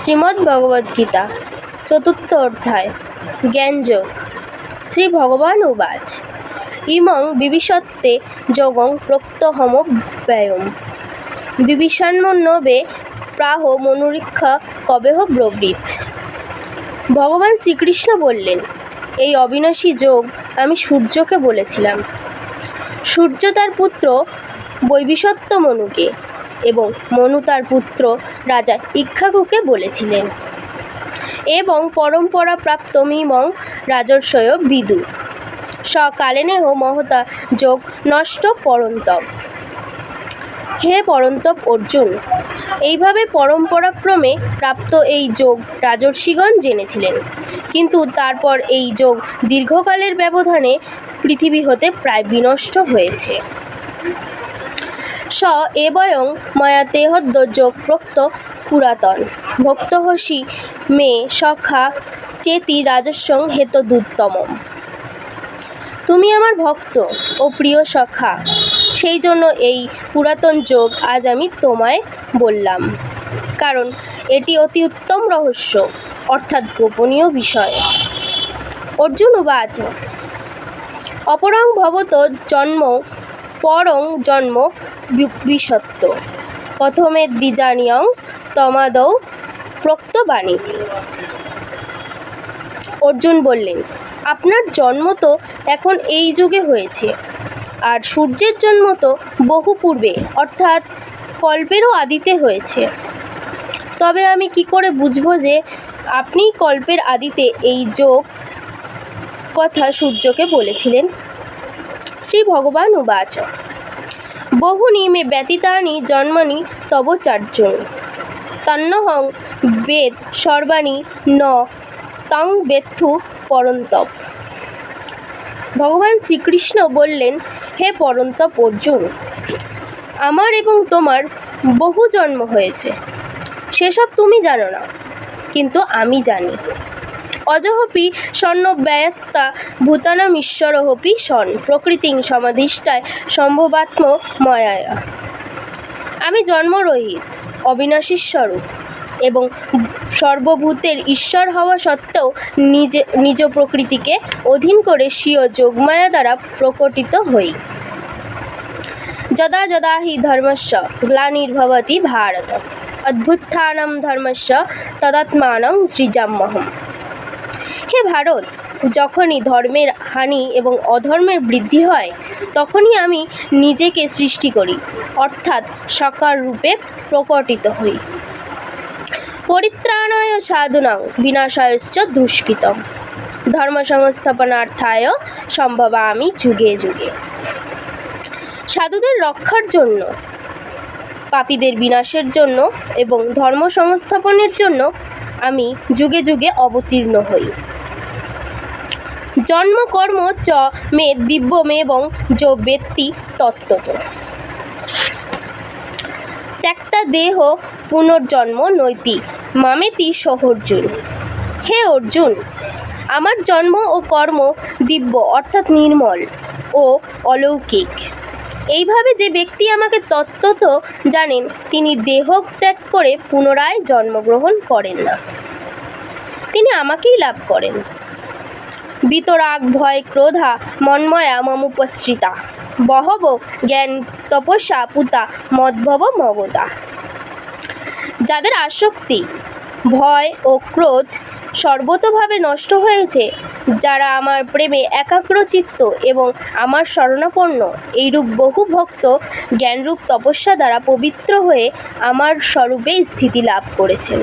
শ্রীমদ্ ভগবদ্গীতা চতুর্থ অধ্যায়, জ্ঞানযোগ। শ্রী ভগবান উবাচ। ইমং বিবিশত্তে যোগং প্রত্যহম ব্যয়ম বিবিষান্মন্নবে প্রাহ মনুরীক্ষা কবেহ ব্রবৃত। ভগবান শ্রীকৃষ্ণ বললেন, এই অবিনাশী যোগ আমি সূর্যকে বলেছিলাম। সূর্য তার পুত্র বৈবিষত্ব মনুকে এবং মনু তার পুত্র রাজা ইক্ষাকুকে বলেছিলেন। এবং পরম্পরা প্রাপ্ত মিমং রাজর্ষয় বিদু। সকালেনেহ মহতা যোগ নষ্ট পরন্তপ। হে পরন্তপ অর্জুন, এইভাবে পরম্পরাক্রমে প্রাপ্ত এই যোগ রাজর্ষিগণ জেনেছিলেন। কিন্তু তারপর এই যোগ দীর্ঘকালের ব্যবধানে পৃথিবী হতে প্রায় বিনষ্ট হয়েছে। স এবয়ং ময়া তেহদ্য যোগ প্রক্ত পুরাতন। ভক্তহসি মে সখা চেতি রাজস্বং হেতদুত্তমম তুমি আমার ভক্ত ও প্রিয় সখা, সেই জন্য এই পুরাতন যোগ আজ আমি তোমায় বললাম। কারণ এটি অতি উত্তম রহস্য, অর্থাৎ গোপনীয় বিষয়। অর্জুন উবাচ, অপরং ভবত জন্ম পরং জন্ম বি- বিসত্ব। প্রথমে দ্বিজানিয়ং তমাদৌ প্রক্তবাণী। অর্জুন বললেন, আপনার জন্ম তো এখন এই যুগে হয়েছে, আর সূর্যের জন্ম তো বহু পূর্বে, অর্থাৎ কল্পেরও আদিতে হয়েছে। তবে আমি কি করে বুঝব যে আপনি কল্পের আদিতে এই যোগ কথা সূর্যকে বলেছিলেন? শ্রী ভগবান উবাচ। বহুনি মে ব্যতীতানি জন্মানি তব চার্জুন তন্নহং বেদ সর্বাণী ন তং বেত্থু পরন্তপ। ভগবান শ্রীকৃষ্ণ বললেন, হে পরন্তপ অর্জুন আমার এবং তোমার বহু জন্ম হয়েছে। সেসব তুমি জানো না, কিন্তু আমি জানি। অজহপি স্বর্ণ ব্যয়ত্তা ভূতানামীশ্বরহপি সন প্রকৃতিং সমাধিষ্ঠায় সম্ভবাত্ম ময়ায়া। আমি জন্মরহিত অবিনাশী স্বরূপ এবং সর্বভূতের ঈশ্বর হওয়া সত্ত্বেও নিজে, নিজ প্রকৃতিকে অধীন করে স্বীয় যোগমায়া দ্বারা প্রকটিত হই। যদা যদা হি ধর্মস্য গ্লানির্ভবতি ভারত অদ্ভুত্থানম ধর্মস্য তদাত্মানং সৃজাম্যহম। ভারত যখনই ধর্মের হানি এবং অধর্মের বৃদ্ধি হয়, তখনই আমি নিজেকে সৃষ্টি করি, অর্থাৎ সাকার রূপে প্রকটিত হই। পরিত্রাণায় সাধুনাং বিনাশায়শ্চ দুষ্কৃতম ধর্ম সংস্থাপনার্থায় সম্ভব আমি যুগে যুগে। সাধুদের রক্ষার জন্য, পাপীদের বিনাশের জন্য এবং ধর্ম সংস্থাপনের জন্য আমি যুগে যুগে অবতীর্ণ হই। জন্মকর্ম চ মে দিব্য মে দিব্যমেবং যো ব্যক্তি তত্ত্বত। ত্যক্তা দেহ পুনর্জন্ম নৈতি, মামেতি সহর্জুন। হে অর্জুন, আমার জন্ম ও কর্ম দিব্য অর্থাৎ নির্মল ও অলৌকিক। এইভাবে যে ব্যক্তি আমাকে তত্ত্বত জানেন, তিনি দেহ ত্যাগ করে পুনরায় জন্মগ্রহণ করেন না। তিনি আমাকেই লাভ করেন। বিতরাগ ভয় ক্রোধা মন্ময়া মমুপশ্রিতা বহব জ্ঞান তপস্যা পুতা মদ্ভব মগতা যাদের আসক্তি, ভয় ও ক্রোধ সর্বতভাবে নষ্ট হয়েছে, যারা আমার প্রেমে একাগ্রচিত্ত এবং আমার শরণাপন্ন, এইরূপ বহু ভক্ত জ্ঞানরূপ তপস্যা দ্বারা পবিত্র হয়ে আমার স্বরূপে স্থিতি লাভ করেছেন।